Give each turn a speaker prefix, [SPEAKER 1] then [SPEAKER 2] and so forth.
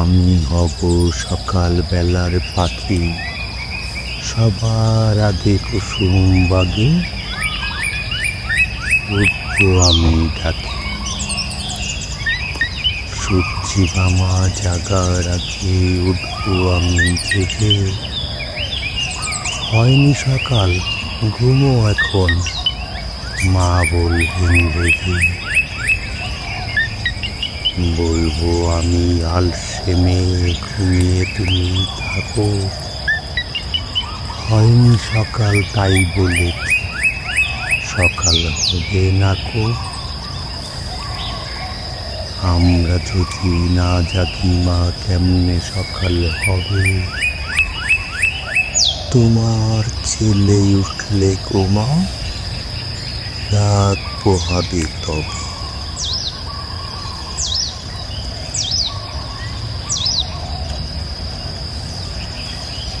[SPEAKER 1] আমি হব সকাল বেলার পাখি। সবার আগে কুসুম বাগে আমি ডাকি। সূর্যি মামা জাগার আগে উঠবো আমি জেগে। হয়নি সকাল, ঘুমো এখন, মা বলবেন রেগে। বলব আমি আলসে মেয়ে ঘুমিয়ে তুমি থাকো। হয়নি সকাল, তাই বলে সকাল হবে না কো। আমরা যদি না জাগি, মা, কেমনে সকাল হবে? তোমার ছেলে উঠলে কোমা রাত পোহাবে তবে।